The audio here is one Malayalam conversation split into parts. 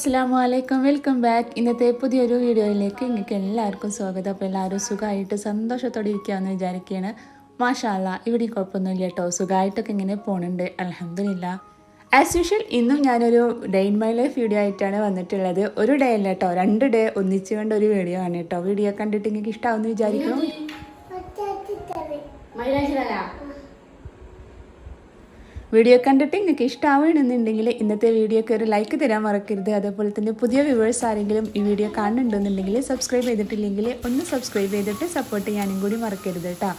അസ്സാം വലൈക്കും വെൽക്കം ബാക്ക്. ഇന്നത്തെ പുതിയൊരു വീഡിയോയിലേക്ക് നിങ്ങൾക്ക് എല്ലാവർക്കും സ്വാഗതം. അപ്പോൾ എല്ലാവരും സുഖമായിട്ട് സന്തോഷത്തോടെ ഇരിക്കാമെന്ന് വിചാരിക്കുകയാണ് മാഷാല്ല ഇവിടെ കുഴപ്പമൊന്നുമില്ല കേട്ടോ. സുഖമായിട്ടൊക്കെ ഇങ്ങനെ പോകുന്നുണ്ട് അലഹമില്ല ആസ് യൂഷ്വൽ ഇന്നും ഞാനൊരു day in my life video ആയിട്ടാണ് വന്നിട്ടുള്ളത്. ഒരു ഡേ അല്ല കേട്ടോ. രണ്ട് ഡേ ഒന്നിച്ച് കൊണ്ട് ഒരു വീഡിയോ ആണ് കേട്ടോ. വീഡിയോ കണ്ടിട്ട് നിങ്ങൾക്ക് ഇഷ്ടമാവുമെന്ന് വിചാരിക്കണം വീഡിയോ കണ്ടിട്ട് നിങ്ങൾക്ക് ഇഷ്ടമാവണമെന്നുണ്ടെങ്കിൽ ഇന്നത്തെ വീഡിയോക്ക് ഒരു ലൈക്ക് തരാൻ മറക്കരുത്. അതേപോലെ തന്നെ പുതിയ വ്യൂവേഴ്സ് ആരെങ്കിലും ഈ വീഡിയോ കാണുന്നുണ്ടെന്നുണ്ടെങ്കിൽ സബ്സ്ക്രൈബ് ചെയ്തിട്ടില്ലെങ്കിൽ ഒന്ന് സബ്സ്ക്രൈബ് ചെയ്തിട്ട് സപ്പോർട്ട് ചെയ്യാനും കൂടി മറക്കരുത് കേട്ടോ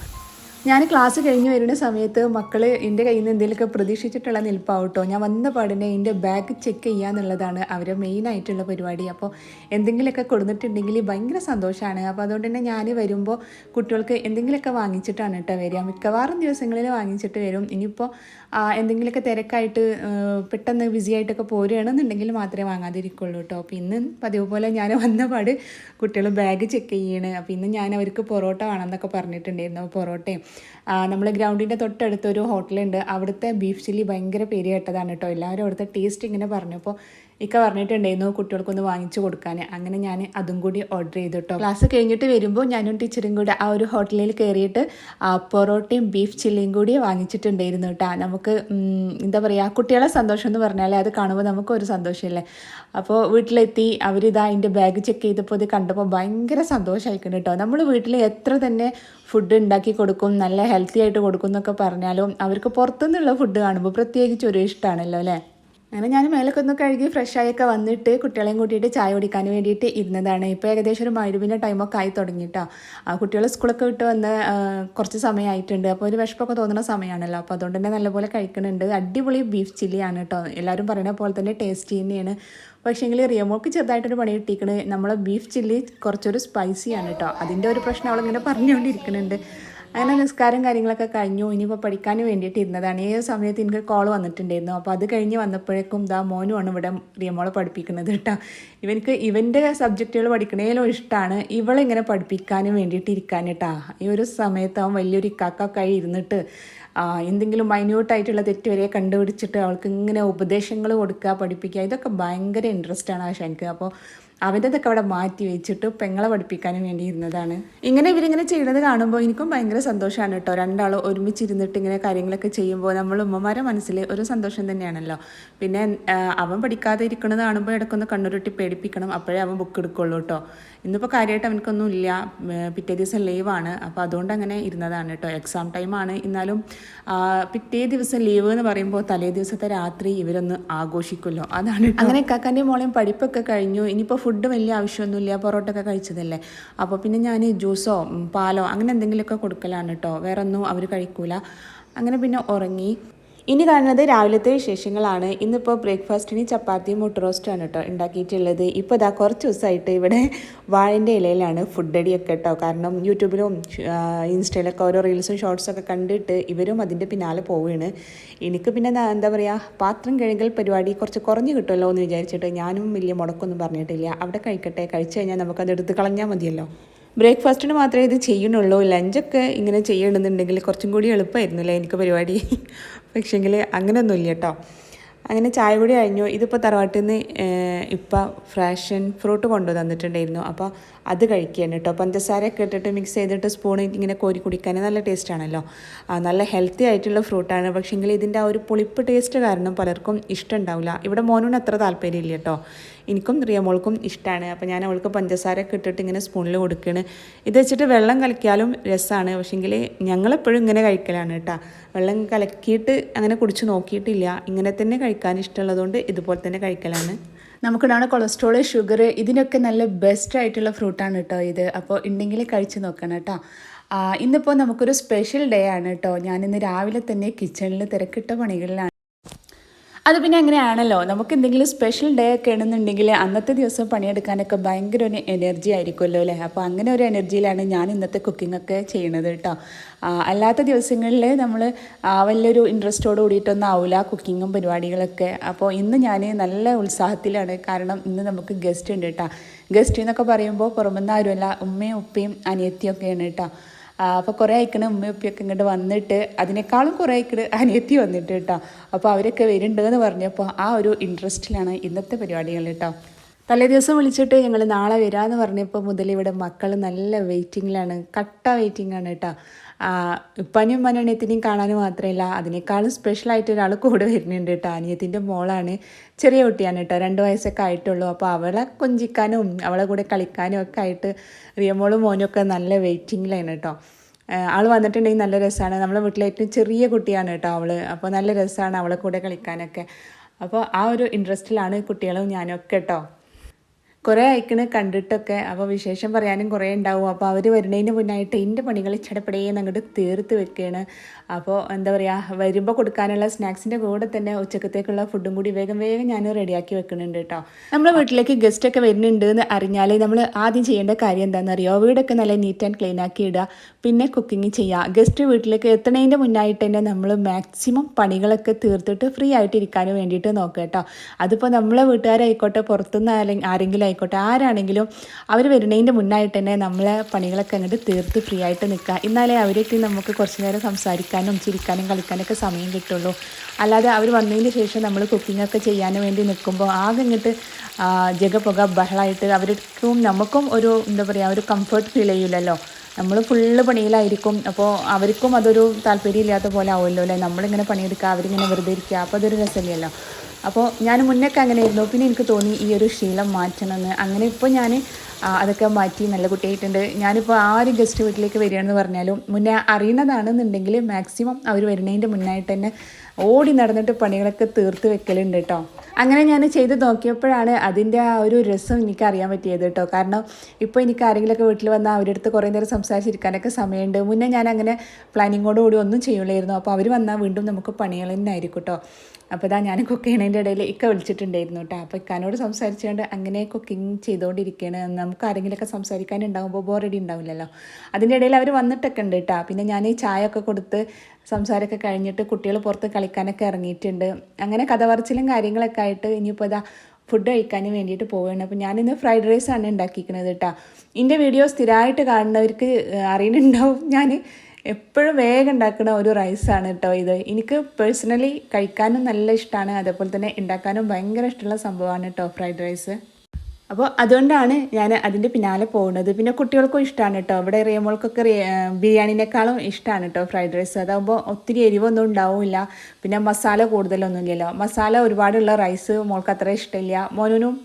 ഞാൻ ക്ലാസ് കഴിഞ്ഞ് വരുന്ന സമയത്ത് മക്കൾ എന്റെ കയ്യിൽ നിന്ന് എന്തെങ്കിലുമൊക്കെ പ്രതീക്ഷിച്ചിട്ടുള്ള നിൽപ്പാവട്ടോ. ഞാൻ വന്ന പാടിനെ എന്റെ ബാഗ് ചെക്ക് ചെയ്യുക എന്നുള്ളതാണ് അവരെ മെയിൻ ആയിട്ടുള്ള പരിപാടി. അപ്പോൾ എന്തെങ്കിലുമൊക്കെ കൊടുത്തിട്ടുണ്ടെങ്കിൽ ഭയങ്കര സന്തോഷമാണ്. അപ്പോൾ അതുകൊണ്ട് തന്നെ ഞാൻ വരുമ്പോൾ കുട്ടികൾക്ക് എന്തെങ്കിലുമൊക്കെ വാങ്ങിച്ചിട്ടാണ് കേട്ടോ വരിക. മിക്കവാറും ദിവസങ്ങളിൽ വാങ്ങിച്ചിട്ട് വരും. ഇനിയിപ്പോൾ എന്തെങ്കിലുമൊക്കെ തിരക്കായിട്ട് പെട്ടെന്ന് ബിസി ആയിട്ടൊക്കെ പോരുകയാണെന്നുണ്ടെങ്കിൽ മാത്രമേ വാങ്ങാതിരിക്കുള്ളൂ കേട്ടോ. അപ്പോൾ ഇന്ന് പതിവ് പോലെ ഞാൻ വന്ന പാട് കുട്ടികൾ ബാഗ് ചെക്ക് ചെയ്യണ്. അപ്പോൾ ഇന്ന് ഞാൻ അവർക്ക് പൊറോട്ട വേണമെന്നൊക്കെ പറഞ്ഞിട്ടുണ്ടായിരുന്നു. പൊറോട്ടയും നമ്മൾ ഗ്രൗണ്ടിന്റെ തൊട്ടടുത്തൊരു ഹോട്ടലുണ്ട്. അവിടുത്തെ ബീഫ് ചില്ലി ഭയങ്കര പേര് കേട്ടതാണ് കേട്ടോ. എല്ലാവരും അവിടുത്തെ ടേസ്റ്റ് ഇങ്ങനെ പറഞ്ഞപ്പോൾ ഇക്ക പറഞ്ഞിട്ടുണ്ടായിരുന്നു കുട്ടികൾക്കൊന്ന് വാങ്ങിച്ചു കൊടുക്കാൻ അങ്ങനെ ഞാൻ അതും കൂടി ഓർഡർ ചെയ്തു കേട്ടോ ക്ലാസ് കഴിഞ്ഞിട്ട് വരുമ്പോൾ ഞാനും ടീച്ചറും കൂടി ആ ഒരു ഹോട്ടലിൽ കയറിയിട്ട് പൊറോട്ടയും ബീഫ് ചില്ലിയും കൂടി വാങ്ങിച്ചിട്ടുണ്ടായിരുന്നു കേട്ടോ നമുക്ക് എന്താ പറയുക കുട്ടികളെ സന്തോഷം എന്ന് പറഞ്ഞാൽ അത് കാണുമ്പോൾ നമുക്ക് ഒരു സന്തോഷമല്ലേ അപ്പോൾ വീട്ടിലെത്തി അവരിതാ അതിന്റെ ബാഗ് ചെക്ക് ചെയ്തപ്പോൾ ഇത് കണ്ടപ്പോൾ ഭയങ്കര സന്തോഷമായിരിക്കുന്നു കേട്ടോ നമ്മൾ വീട്ടിൽ എത്ര തന്നെ ഫുഡ് ഉണ്ടാക്കി കൊടുക്കും നല്ല ഹെൽത്തി ആയിട്ട് കൊടുക്കും എന്നൊക്കെ പറഞ്ഞാലും അവർക്ക് പുറത്തുനിന്നുള്ള ഫുഡ് കാണുമ്പോൾ പ്രത്യേകിച്ച് ഒരു ഇഷ്ടമാണല്ലോ അല്ലേ അങ്ങനെ ഞാൻ മേലൊക്കെ ഒന്ന് കഴുകി ഫ്രഷായൊക്കെ വന്നിട്ട് കുട്ടികളെയും കൂട്ടിയിട്ട് ചായ കുടിക്കാൻ വേണ്ടിയിട്ട് ഇരുന്നതാണ്. ഇപ്പോൾ ഏകദേശം ഒരു മരുവിന്റെ ടൈമൊക്കെ ആയി തുടങ്ങിയിട്ടോ ആ കുട്ടികൾ സ്കൂളൊക്കെ വിട്ട് വന്ന് കുറച്ച് സമയമായിട്ടുണ്ട് അപ്പോൾ ഒരു വിഷപ്പൊക്കെ തോന്നുന്ന സമയമാണല്ലോ അപ്പോൾ അതുകൊണ്ട് തന്നെ നല്ലപോലെ കഴിക്കുന്നുണ്ട്. അടിപൊളി ബീഫ് ചില്ലിയാണ് കേട്ടോ എല്ലാവരും പറയുന്ന പോലെ തന്നെ ടേസ്റ്റി തന്നെയാണ്. പക്ഷേങ്കിൽ റിയമോൾക്ക് ചെറുതായിട്ടൊരു പണി കിട്ടിയിരിക്കുന്നത് നമ്മളെ ബീഫ് ചില്ലി കുറച്ചൊരു സ്പൈസിയാണ് കേട്ടോ അതിന്റെ ഒരു പ്രശ്നം അവളിങ്ങനെ പറഞ്ഞുകൊണ്ടിരിക്കുന്നുണ്ട്. അങ്ങനെ നിസ്കാരം കാര്യങ്ങളൊക്കെ കഴിഞ്ഞു. ഇനിയിപ്പോൾ പഠിക്കാൻ വേണ്ടിയിട്ട് ഇരുന്നതാണ്. ഈ സമയത്ത് എനിക്ക് കോൾ വന്നിട്ടുണ്ടായിരുന്നു. അപ്പോൾ അത് കഴിഞ്ഞ് വന്നപ്പോഴേക്കും ദാ മോനുമാണ് ഇവിടെ റിയമോളെ പഠിപ്പിക്കുന്നത് കേട്ടോ. ഇവനക്ക് ഇവന്റെ സബ്ജക്റ്റുകൾ പഠിക്കണേലും ഇഷ്ടമാണ് ഇവളിങ്ങനെ പഠിപ്പിക്കാനും വേണ്ടിയിട്ട് ഇരിക്കാൻ കേട്ടാ. ഈ ഒരു സമയത്ത് അവൻ വലിയൊരു ഇക്കാക്കൊക്കെ ഇരുന്നിട്ട് എന്തെങ്കിലും മൈന്യൂട്ടായിട്ടുള്ള തെറ്റ് വരെ കണ്ടുപിടിച്ചിട്ട് അവൾക്ക് ഇങ്ങനെ ഉപദേശങ്ങൾ കൊടുക്കുക പഠിപ്പിക്കുക ഇതൊക്കെ ഭയങ്കര ഇൻട്രസ്റ്റ് ആണ് ആശാനിക്ക് അപ്പോൾ അവന്റെതൊക്കെ അവിടെ മാറ്റി വെച്ചിട്ട് പെങ്ങളെ പഠിപ്പിക്കാനും വേണ്ടി ഇരുന്നതാണ്. ഇങ്ങനെ ഇവരിങ്ങനെ ചെയ്യുന്നത് കാണുമ്പോൾ എനിക്കും ഭയങ്കര സന്തോഷമാണ് കേട്ടോ. രണ്ടാളും ഒരുമിച്ചിരുന്നിട്ട് ഇങ്ങനെ കാര്യങ്ങളൊക്കെ ചെയ്യുമ്പോൾ നമ്മൾ ഉമ്മമാരെ മനസ്സിൽ ഒരു സന്തോഷം തന്നെയാണല്ലോ. പിന്നെ അവൻ പഠിക്കാതെ ഇരിക്കുന്നത് കാണുമ്പോൾ ഇടയ്ക്കൊന്ന് കണ്ണുരുട്ടി പേടിപ്പിക്കണം. അപ്പോഴേ അവൻ ബുക്ക് എടുക്കുള്ളൂ കേട്ടോ. ഇന്നിപ്പോൾ കാര്യമായിട്ട് അവനക്കൊന്നും ഇല്ല. പിറ്റേ ദിവസം ലീവാണ് അപ്പോൾ അതുകൊണ്ട് അങ്ങനെ ഇരുന്നതാണ് കേട്ടോ. എക്സാം ടൈമാണ് എന്നാലും പിറ്റേ ദിവസം ലീവ് എന്ന് പറയുമ്പോൾ തലേ ദിവസത്തെ രാത്രി ഇവരൊന്ന് ആഘോഷിക്കുമല്ലോ. അതാണ് അങ്ങനെ കാക്കാന്റെ മോളെയും പഠിപ്പൊക്കെ കഴിഞ്ഞു. ഇനിയിപ്പോൾ ഫുഡ് വലിയ ആവശ്യമൊന്നുമില്ല. പൊറോട്ട ഒക്കെ കഴിച്ചതല്ലേ. അപ്പോൾ പിന്നെ ഞാൻ ജ്യൂസോ പാലോ അങ്ങനെ എന്തെങ്കിലുമൊക്കെ കൊടുക്കലാണ് കേട്ടോ വേറെ ഒന്നും അവർ കഴിക്കൂല. അങ്ങനെ പിന്നെ ഉറങ്ങി ഇനി കാണുന്നത് രാവിലത്തെ വിശേഷങ്ങളാണ്. ഇന്നിപ്പോൾ ബ്രേക്ക്ഫാസ്റ്റിന് ചപ്പാത്തിയും മുട്ട റോസ്റ്റാണ് കേട്ടോ ഉണ്ടാക്കിയിട്ടുള്ളത്. ഇപ്പോൾ ഇതാ കുറച്ച് ദിവസമായിട്ട് ഇവിടെ വാഴന്റെ ഇലയിലാണ് ഫുഡ് അടിയൊക്കെ കേട്ടോ. കാരണം യൂട്യൂബിലും ഇൻസ്റ്റയിലൊക്കെ ഓരോ റീൽസും ഷോർട്സൊക്കെ കണ്ടിട്ട് ഇവരും അതിന്റെ പിന്നാലെ പോവുകയാണ്. എനിക്ക് പിന്നെ എന്താ പറയുക പാത്രം കഴുകൽ പരിപാടി കുറച്ച് കുറഞ്ഞ് കിട്ടുമല്ലോ എന്ന് വിചാരിച്ചിട്ട് ഞാനും വലിയ മുടക്കൊന്നും പറഞ്ഞിട്ടില്ല. അവിടെ കഴിക്കട്ടെ കഴിച്ചു കഴിഞ്ഞാൽ നമുക്കത് എടുത്ത് കളഞ്ഞാൽ മതിയല്ലോ. ബ്രേക്ക്ഫാസ്റ്റിന് മാത്രമേ ഇത് ചെയ്യുന്നുള്ളൂ. ലഞ്ചൊക്കെ ഇങ്ങനെ ചെയ്യണമെന്നുണ്ടെങ്കിൽ കുറച്ചും കൂടി എളുപ്പമായിരുന്നു അല്ലേ എനിക്ക് പരിപാടി? പക്ഷേങ്കിൽ അങ്ങനെയൊന്നുമില്ല കേട്ടോ. അങ്ങനെ ചായ കൂടി കഴിഞ്ഞു. ഇതിപ്പോൾ തറവാട്ടിൽ നിന്ന് ഇപ്പം ഫ്രാഷൻ ഫ്രൂട്ട് കൊണ്ടു തന്നിട്ടുണ്ടായിരുന്നു അപ്പോൾ അത് കഴിക്കുകയാണ് കേട്ടോ. പഞ്ചസാരയൊക്കെ ഇട്ടിട്ട് മിക്സ് ചെയ്തിട്ട് സ്പൂണിൽ ഇങ്ങനെ കോരി കുടിക്കാൻ നല്ല ടേസ്റ്റാണല്ലോ നല്ല ഹെൽത്തി ആയിട്ടുള്ള ഫ്രൂട്ടാണ് പക്ഷേങ്കിൽ ഇതിന്റെ ആ ഒരു പുളിപ്പ് ടേസ്റ്റ് കാരണം പലർക്കും ഇഷ്ടമുണ്ടാവില്ല ഇവിടെ മോനൂന് അത്ര താല്പര്യമില്ല കേട്ടോ. എനിക്കും റിയമോൾക്കും ഇഷ്ടമാണ് അപ്പോൾ ഞാൻ അവൾക്ക് പഞ്ചസാരയൊക്കെ ഇട്ടിട്ട് ഇങ്ങനെ സ്പൂണിൽ കൊടുക്കുകയാണ് ഇത് വെച്ചിട്ട് വെള്ളം കലക്കിയാലും രസമാണ് പക്ഷേങ്കിൽ ഞങ്ങളെപ്പോഴും ഇങ്ങനെ കഴിക്കലാണ് കേട്ടോ. വെള്ളം കലക്കിയിട്ട് അങ്ങനെ കുടിച്ച് നോക്കിയിട്ടില്ല. ഇങ്ങനെ തന്നെ കഴിക്കാൻ ഇഷ്ടമുള്ളതുകൊണ്ട് ഇതുപോലെ തന്നെ കഴിക്കലാണ്. നമുക്കിടാണ് കൊളസ്ട്രോൾ ഷുഗർ ഇതിനൊക്കെ നല്ല ബെസ്റ്റ് ആയിട്ടുള്ള ഫ്രൂട്ടാണ് കേട്ടോ ഇത്. അപ്പോൾ ഉണ്ടെങ്കിൽ കഴിച്ച് നോക്കണം കേട്ടോ ഇന്നിപ്പോൾ നമുക്കൊരു സ്പെഷ്യൽ ഡേ ആണ് കേട്ടോ ഞാനിന്ന് രാവിലെ തന്നെ കിച്ചണിൽ തിരക്കിട്ട പണികളിലാണ് അത് പിന്നെ അങ്ങനെയാണല്ലോ. നമുക്ക് എന്തെങ്കിലും സ്പെഷ്യൽ ഡേ ഒക്കെ ആണെന്നുണ്ടെങ്കിൽ അന്നത്തെ ദിവസം പണിയെടുക്കാനൊക്കെ ഭയങ്കര ഒരു എനർജി ആയിരിക്കുമല്ലോ അല്ലേ? അപ്പോൾ അങ്ങനെ ഒരു എനർജിയിലാണ് ഞാൻ ഇന്നത്തെ കുക്കിംഗ് ഒക്കെ ചെയ്യണത് കേട്ടോ. അല്ലാത്ത ദിവസങ്ങളിൽ നമ്മൾ വലിയൊരു ഇൻട്രസ്റ്റോട് കൂടിയിട്ടൊന്നും ആവില്ല കുക്കിങ്ങും പരിപാടികളൊക്കെ. അപ്പോൾ ഇന്ന് ഞാൻ നല്ല ഉത്സാഹത്തിലാണ്. കാരണം ഇന്ന് നമുക്ക് ഗസ്റ്റ് ഉണ്ട് കേട്ടോ. ഗസ്റ്റ് എന്നൊക്കെ പറയുമ്പോൾ പുറമെന്ന് ഉമ്മയും ഉപ്പയും അനിയത്തിയൊക്കെയാണ് കേട്ടോ. അപ്പോൾ കുറേ അയക്കണ ഉമ്മയൊപ്പിയൊക്കെ ഇങ്ങോട്ട് വന്നിട്ട് അതിനേക്കാളും കുറേ അയക്കണ അനിയത്തി വന്നിട്ട് കേട്ടോ അപ്പോൾ അവരൊക്കെ വരുന്നുണ്ടെന്ന് പറഞ്ഞപ്പോൾ ആ ഒരു ഇൻട്രസ്റ്റിലാണ് ഇന്നത്തെ പരിപാടികൾ കേട്ടോ തലേ ദിവസം വിളിച്ചിട്ട് ഞങ്ങൾ നാളെ വരാമെന്ന് പറഞ്ഞപ്പോൾ മുതൽ ഇവിടെ മക്കൾ നല്ല വെയിറ്റിങ്ങിലാണ് കട്ട വെയിറ്റിംഗ് ആണ് കേട്ടോ ഉപ്പാനും മനണിയത്തിനെയും കാണാൻ മാത്രമല്ല അതിനേക്കാളും സ്പെഷ്യലായിട്ട് ഒരാൾ കൂടെ വരുന്നുണ്ട് കേട്ടോ അനിയത്തിന്റെ മോളാണ് ചെറിയ കുട്ടിയാണ് കേട്ടോ രണ്ട് വയസ്സൊക്കെ ആയിട്ടുള്ളൂ. അപ്പോൾ അവളെ കൊഞ്ചിക്കാനും അവളെ കൂടെ കളിക്കാനും ഒക്കെ ആയിട്ട് റിയമോളും മോനും ഒക്കെ നല്ല വെയിറ്റിങ്ങിലാണ് കേട്ടോ ആൾ വന്നിട്ടുണ്ടെങ്കിൽ നല്ല രസമാണ് നമ്മളെ വീട്ടിലെ ഏറ്റവും ചെറിയ കുട്ടിയാണ് കേട്ടോ അവൾ അപ്പോൾ നല്ല രസമാണ് അവളെ കൂടെ കളിക്കാനൊക്കെ. അപ്പോൾ ആ ഒരു ഇൻട്രസ്റ്റിലാണ് കുട്ടികളും ഞാനൊക്കെ കേട്ടോ കുറേ അയക്കണ് കണ്ടിട്ടൊക്കെ. അപ്പോൾ വിശേഷം പറയാനും കുറേ ഉണ്ടാവും അപ്പോൾ അവർ വരുന്നതിന് മുന്നായിട്ട് എന്റെ പണികൾ ചടപ്പടേന്ന് അങ്ങോട്ട് തീർത്ത് വെക്കുകയാണ് അപ്പോൾ എന്താ പറയുക വരുമ്പോൾ കൊടുക്കാനുള്ള സ്നാക്സിന്റെ കൂടെ തന്നെ ഉച്ചക്കത്തേക്കുള്ള ഫുഡും കൂടി വേഗം വേഗം ഞാൻ റെഡിയാക്കി വെക്കുന്നുണ്ട് കേട്ടോ നമ്മുടെ വീട്ടിലേക്ക് ഗസ്റ്റൊക്കെ വരുന്നുണ്ട് എന്ന് അറിഞ്ഞാൽ നമ്മൾ ആദ്യം ചെയ്യേണ്ട കാര്യം എന്താണെന്നറിയോ വീടൊക്കെ നല്ല നീറ്റ് ആൻഡ് ക്ലീൻ ആക്കി ഇടുക പിന്നെ കുക്കിംഗ് ചെയ്യുക ഗസ്റ്റ് വീട്ടിലേക്ക് എത്തുന്നതിന്റെ മുന്നായിട്ട് തന്നെ നമ്മൾ മാക്സിമം പണികളൊക്കെ തീർത്തിട്ട് ഫ്രീ ആയിട്ട് വേണ്ടിയിട്ട് നോക്കുക കേട്ടോ അതിപ്പോൾ നമ്മളെ വീട്ടുകാരായിക്കോട്ടെ പുറത്തുനിന്ന് ആരെങ്കിലും ആയിക്കോട്ടെ. ആരാണെങ്കിലും അവർ വരുന്നതിന്റെ മുന്നായിട്ട് തന്നെ നമ്മളെ പണികളൊക്കെ അങ്ങോട്ട് തീർത്ത് ഫ്രീ ആയിട്ട് നിൽക്കുക എന്നാലേ അവരൊക്കെ നമുക്ക് കുറച്ച് നേരം സംസാരിക്കാനും ചിരിക്കാനും കളിക്കാനൊക്കെ സമയം കിട്ടുള്ളൂ. അല്ലാതെ അവർ വന്നതിന് ശേഷം നമ്മൾ കുക്കിങ്ങൊക്കെ ചെയ്യാൻ വേണ്ടി നിൽക്കുമ്പോൾ ആകെ ഇങ്ങോട്ട് ജഗപുക ബഹളമായിട്ട് അവർക്കും നമുക്കും ഒരു എന്താ പറയുക ഒരു കംഫർട്ട് ഫീൽ ചെയ്യില്ലല്ലോ നമ്മൾ ഫുള്ള് പണിയിലായിരിക്കും. അപ്പോൾ അവർക്കും അതൊരു താല്പര്യമില്ലാത്ത പോലെ ആവുമല്ലോ അല്ലേ? നമ്മളിങ്ങനെ പണിയെടുക്കുക അവരിങ്ങനെ വെറുതെ ഇരിക്കുക അപ്പോൾ അതൊരു രസമില്ലല്ലോ. അപ്പോൾ ഞാൻ മുന്നേ അങ്ങനെ ആയിരുന്നു പിന്നെ എനിക്ക് തോന്നി ഈ ഒരു ശീലം മാറ്റണമെന്ന്. അങ്ങനെ ഇപ്പോൾ ഞാൻ അതൊക്കെ മാറ്റി നല്ല കുട്ടിയായിട്ടുണ്ട്. ഞാനിപ്പോൾ ആ ഒരു ഗസ്റ്റ് വീട്ടിലേക്ക് വരികയാണെന്ന് പറഞ്ഞാലും മുന്നേ അറിയണതാണെന്നുണ്ടെങ്കിൽ മാക്സിമം അവർ വരുന്നതിന്റെ മുന്നായിട്ട് തന്നെ ഓടി നടന്നിട്ട് പണികളൊക്കെ തീർത്ത് വെക്കലുണ്ട് കേട്ടോ അങ്ങനെ ഞാൻ ചെയ്ത് നോക്കിയപ്പോഴാണ് അതിന്റെ ആ ഒരു രസം എനിക്ക് അറിയാൻ പറ്റിയത് കേട്ടോ കാരണം ഇപ്പോൾ എനിക്ക് ആരെങ്കിലുമൊക്കെ വീട്ടിൽ വന്നാൽ അവരുടെ അടുത്ത് കുറേ നേരം സംസാരിച്ചിരിക്കാനൊക്കെ സമയമുണ്ട്. മുന്നേ ഞാൻ അങ്ങനെ പ്ലാനിങ്ങോടുകൂടി ഒന്നും ചെയ്യില്ലായിരുന്നു അപ്പോൾ അവർ വന്നാൽ വീണ്ടും നമുക്ക് പണികൾ തന്നെ ആയിരിക്കും കേട്ടോ അപ്പോൾ ഇതാ ഞാൻ കുക്ക് ചെയ്യണതിന്റെ ഇടയിൽ ഇക്ക വിളിച്ചിട്ടുണ്ടായിരുന്നു കേട്ടോ അപ്പോൾ ഇക്കാനോട് സംസാരിച്ചുകൊണ്ട് അങ്ങനെ കുക്കിംഗ് ചെയ്തുകൊണ്ടിരിക്കുകയാണ് നമുക്ക് ആരെങ്കിലുമൊക്കെ സംസാരിക്കാനുണ്ടാകുമ്പോൾ ബോറടി ഉണ്ടാവില്ലല്ലോ. അതിന്റെ ഇടയിൽ അവർ വന്നിട്ടൊക്കെ ഉണ്ട് കേട്ടോ പിന്നെ ഞാൻ ഈ ചായ ഒക്കെ കൊടുത്ത് സംസാരമൊക്കെ കഴിഞ്ഞിട്ട് കുട്ടികൾ പുറത്ത് കളിക്കാനൊക്കെ ഇറങ്ങിയിട്ടുണ്ട്. അങ്ങനെ കഥ പറച്ചിലും കാര്യങ്ങളൊക്കെ ആയിട്ട് ഇനിയിപ്പോൾ ഇതാ ഫുഡ് കഴിക്കാൻ വേണ്ടിയിട്ട് പോവുകയാണ്. അപ്പോൾ ഞാനിന്ന് ഫ്രൈഡ് റൈസ് ആണ് ഉണ്ടാക്കിയിരിക്കുന്നത് കേട്ടോ. എന്റെ വീഡിയോ സ്ഥിരമായിട്ട് കാണുന്നവർക്ക് അറിയുന്നുണ്ടാവും. ഞാൻ എപ്പോഴും വേഗം ഉണ്ടാക്കുന്ന ഒരു റൈസാണ് കേട്ടോ ഇത്. എനിക്ക് പേഴ്സണലി കഴിക്കാനും നല്ല ഇഷ്ടമാണ് അതേപോലെ തന്നെ ഉണ്ടാക്കാനും ഭയങ്കര ഇഷ്ടമുള്ള സംഭവമാണ് കേട്ടോ ഫ്രൈഡ് റൈസ് അപ്പോൾ അതുകൊണ്ടാണ് ഞാൻ അതിന്റെ പിന്നാലെ പോകുന്നത്. പിന്നെ കുട്ടികൾക്കും ഇഷ്ടമാണ് കേട്ടോ ഇവിടെ റിയമോൾക്കൊക്കെ ബിരിയാണിനേക്കാളും ഇഷ്ടമാണ് കേട്ടോ ഫ്രൈഡ് റൈസ്. അതാകുമ്പോൾ ഒത്തിരി എരിവൊന്നും ഉണ്ടാവില്ല. പിന്നെ മസാല കൂടുതലൊന്നും ഇല്ലല്ലോ മസാല ഒരുപാടുള്ള റൈസ് മോൾക്ക് അത്ര ഇഷ്ടമില്ല. മോനും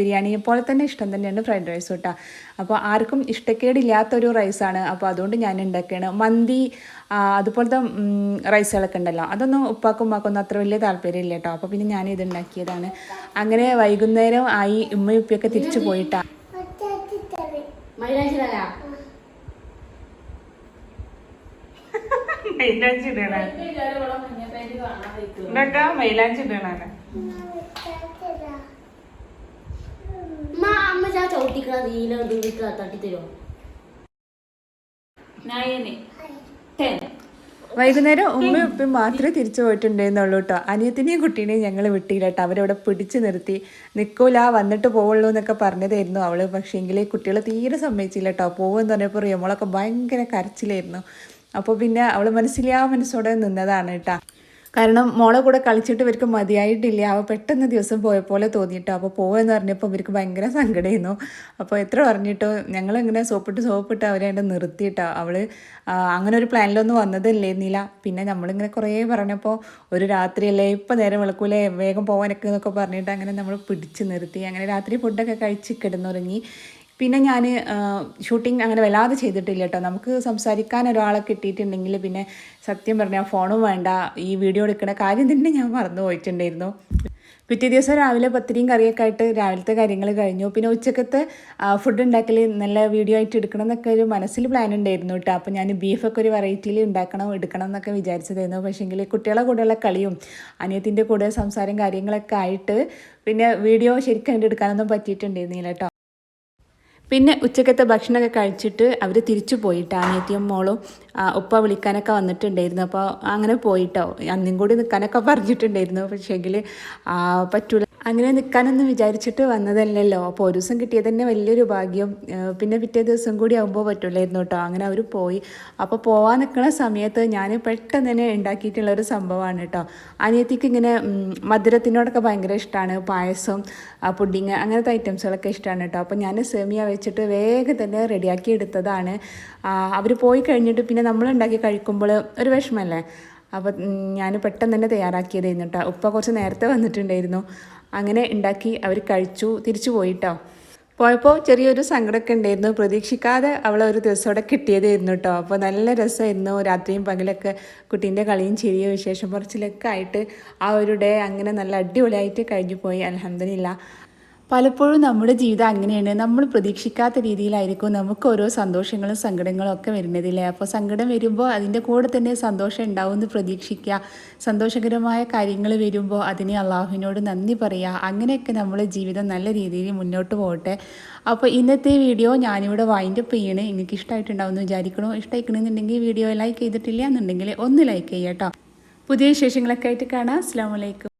ബിരിയാണിയെ പോലെ തന്നെ ഇഷ്ടം തന്നെയാണ് ഫ്രൈഡ് റൈസ് കേട്ടോ അപ്പോൾ ആർക്കും ഇഷ്ടക്കേടില്ലാത്തൊരു റൈസാണ്. അപ്പോൾ അതുകൊണ്ട് ഞാൻ ഉണ്ടാക്കുകയാണ് മന്തി അതുപോലത്തെ റൈസുകളൊക്കെ ഉണ്ടല്ലോ. അതൊന്നും ഉപ്പാക്കും ഉമ്മാക്കൊന്നും അത്ര വലിയ താല്പര്യമില്ല കേട്ടോ. അപ്പോൾ പിന്നെ ഞാൻ ഇത് ഉണ്ടാക്കിയതാണ് അങ്ങനെ വൈകുന്നേരം ആയി ഉമ്മയും ഉപ്പയൊക്കെ തിരിച്ചു പോയിട്ടാ. മൈലാഞ്ചിടാനാ മൈലാഞ്ചി മൈലാഞ്ചി അമ്മ അമ്മ ചാ ചവിട്ടിക്കണ നീല ദൂരിക്ക ടെൻ. വൈകുന്നേരം ഉമ്മയും ഉപ്പയും മാത്രമേ തിരിച്ചു പോയിട്ടുണ്ടായിരുന്നുള്ളൂ കേട്ടോ. അനിയത്തിനെയും കുട്ടീനെയും ഞങ്ങൾ വിട്ടില്ല കേട്ടോ. അവരവിടെ പിടിച്ചു നിർത്തി. നിൽക്കൂല വന്നിട്ട് പോവുള്ളൂ എന്നൊക്കെ പറഞ്ഞതായിരുന്നു അവൾ. പക്ഷേങ്കിൽ കുട്ടികളെ തീരെ സമ്മതിച്ചില്ല കേട്ടോ. പോകുമെന്ന് പറഞ്ഞപ്പോൾ റിയമോളൊക്കെ ഭയങ്കര കരച്ചിലായിരുന്നു. അപ്പോൾ പിന്നെ അവൾ മനസ്സിലാ മനസ്സോടെ നിന്നതാണ് കേട്ടോ. കാരണം മോളെ കൂടെ കളിച്ചിട്ട് ഇവർക്ക് മതിയായിട്ടില്ല. അവ പെട്ടെന്ന് ദിവസം പോയ പോലെ തോന്നിയിട്ടോ. അപ്പോൾ പോവെന്ന് പറഞ്ഞപ്പോൾ ഇവർക്ക് ഭയങ്കര സങ്കടമായിരുന്നു അപ്പോൾ എത്ര പറഞ്ഞിട്ടോ ഞങ്ങളിങ്ങനെ സോപ്പിട്ട് സോപ്പിട്ട് അവരെ നിർത്തിയിട്ടോ. അവൾ അങ്ങനെ ഒരു പ്ലാനിലൊന്നും വന്നതല്ലേന്നില്ല പിന്നെ നമ്മളിങ്ങനെ കുറേ പറഞ്ഞപ്പോൾ ഒരു രാത്രിയല്ലേ ഇപ്പം നേരം വിളക്കൂലേ വേഗം പോകാനൊക്കെ എന്നൊക്കെ പറഞ്ഞിട്ട് അങ്ങനെ നമ്മൾ പിടിച്ച് നിർത്തി. അങ്ങനെ രാത്രി ഫുഡൊക്കെ കഴിച്ച് കിടന്നുറങ്ങി. പിന്നെ ഞാൻ ഷൂട്ടിംഗ് അങ്ങനെ വല്ലാതെ ചെയ്തിട്ടില്ല കേട്ടോ നമുക്ക് സംസാരിക്കാൻ ഒരാളെ കിട്ടിയിട്ടുണ്ടെങ്കിൽ പിന്നെ സത്യം പറഞ്ഞാൽ ഫോണും വേണ്ട ഈ വീഡിയോ എടുക്കണ കാര്യം തന്നെ ഞാൻ മറന്നു പോയിട്ടുണ്ടായിരുന്നു. പിറ്റേ ദിവസം രാവിലെ പത്തിരിയും കറിയൊക്കെ ആയിട്ട് രാവിലത്തെ കാര്യങ്ങൾ കഴിഞ്ഞു. പിന്നെ ഉച്ചക്കത്തെ ഫുഡ് ഉണ്ടാക്കൽ നല്ല വീഡിയോ ആയിട്ട് എടുക്കണം എന്നൊക്കെ ഒരു മനസ്സിൽ പ്ലാൻ ഉണ്ടായിരുന്നു കേട്ടോ അപ്പോൾ ഞാൻ ബീഫൊക്കെ ഒരു വെറൈറ്റിയിൽ ഉണ്ടാക്കണം എടുക്കണം എന്നൊക്കെ വിചാരിച്ചതായിരുന്നു. പക്ഷേങ്കിൽ കുട്ടികളെ കൂടെയുള്ള കളിയും അനിയത്തിന്റെ കൂടെ സംസാരം കാര്യങ്ങളൊക്കെ ആയിട്ട് പിന്നെ വീഡിയോ ശരിക്കും അതിന്റെ എടുക്കാനൊന്നും പറ്റിയിട്ടുണ്ടായിരുന്നില്ല കേട്ടോ പിന്നെ ഉച്ചക്കത്തെ ഭക്ഷണമൊക്കെ കഴിച്ചിട്ട് അവർ തിരിച്ചു പോയിട്ട് അനിയത്തിയും മോളും ഉപ്പ വിളിക്കാനൊക്കെ വന്നിട്ടുണ്ടായിരുന്നു. അപ്പോൾ അങ്ങനെ പോയിട്ടോ? അന്നും കൂടി നിൽക്കാനൊക്കെ പറഞ്ഞിട്ടുണ്ടായിരുന്നു. പക്ഷേങ്കിൽ പറ്റൂല. അങ്ങനെ നിൽക്കാനൊന്നും വിചാരിച്ചിട്ട് വന്നതല്ലല്ലോ. അപ്പോൾ ഒരു ദിവസം കിട്ടിയത് തന്നെ വലിയൊരു ഭാഗ്യം. പിന്നെ പിറ്റേ ദിവസം കൂടി ആകുമ്പോൾ പറ്റില്ലായിരുന്നു കേട്ടോ അങ്ങനെ അവർ പോയി. അപ്പോൾ പോകാൻ നിൽക്കുന്ന സമയത്ത് ഞാൻ പെട്ടെന്ന് തന്നെ ഉണ്ടാക്കിയിട്ടുള്ള ഒരു സംഭവമാണ് കേട്ടോ അനിയത്തിക്ക് ഇങ്ങനെ മധുരത്തിനോടൊക്കെ ഭയങ്കര ഇഷ്ടമാണ് പായസം പുഡിങ് അങ്ങനത്തെ ഐറ്റംസുകളൊക്കെ ഇഷ്ടമാണ് കേട്ടോ അപ്പോൾ ഞാൻ സെമിയ വെച്ചിട്ട് വേഗം തന്നെ റെഡിയാക്കി എടുത്തതാണ്. അവർ പോയി കഴിഞ്ഞിട്ട് പിന്നെ നമ്മൾ ഉണ്ടാക്കി കഴിക്കുമ്പോൾ ഒരു വിഷമല്ലേ? അപ്പോൾ ഞാൻ പെട്ടെന്ന് തന്നെ തയ്യാറാക്കിയതായിരുന്നു കേട്ടോ ഉപ്പ കുറച്ച് നേരത്തെ വന്നിട്ടുണ്ടായിരുന്നു. അങ്ങനെ ഉണ്ടാക്കി അവർ കഴിച്ചു. തിരിച്ചു പോയിട്ടോ. പോയപ്പോൾ ചെറിയൊരു സങ്കടമൊക്കെ ഉണ്ടായിരുന്നു. പ്രതീക്ഷിക്കാതെ അവളെ ഒരു ദിവസം അവിടെ കിട്ടിയതായിരുന്നു കേട്ടോ അപ്പോൾ നല്ല രസമായിരുന്നു. രാത്രിയും പകലൊക്കെ കുട്ടീന്റെ കളിയും ചെറിയ വിശേഷം പറച്ചിലൊക്കെ ആയിട്ട് ആ ഒരു ഡേ അങ്ങനെ നല്ല അടിപൊളിയായിട്ട് കഴിഞ്ഞു പോയി. അലഹമില്ല പലപ്പോഴും നമ്മുടെ ജീവിതം അങ്ങനെയാണ്. നമ്മൾ പ്രതീക്ഷിക്കാത്ത രീതിയിലായിരിക്കും നമുക്ക് ഓരോ സന്തോഷങ്ങളും സങ്കടങ്ങളും ഒക്കെ വരുന്നതില്ലേ? അപ്പോൾ സങ്കടം വരുമ്പോൾ അതിന്റെ കൂടെ തന്നെ സന്തോഷം ഉണ്ടാവുമെന്ന് പ്രതീക്ഷിക്കുക. സന്തോഷകരമായ കാര്യങ്ങൾ വരുമ്പോൾ അതിനെ അള്ളാഹുവിനോട് നന്ദി പറയുക. അങ്ങനെയൊക്കെ നമ്മൾ ജീവിതം നല്ല രീതിയിൽ മുന്നോട്ട് പോകട്ടെ. അപ്പോൾ ഇന്നത്തെ വീഡിയോ ഞാനിവിടെ വൈൻഡപ്പ് ചെയ്യണേ. എനിക്ക് ഇഷ്ടമായിട്ടുണ്ടാവുമെന്ന് വിചാരിക്കണോ ഇഷ്ടമായിക്കണമെന്നുണ്ടെങ്കിൽ വീഡിയോ ലൈക്ക് ചെയ്തിട്ടില്ല എന്നുണ്ടെങ്കിൽ ഒന്ന് ലൈക്ക് ചെയ്യാം കേട്ടോ പുതിയ വിശേഷങ്ങളൊക്കെ ആയിട്ട് കാണാം. അസ്സാം വലൈക്കും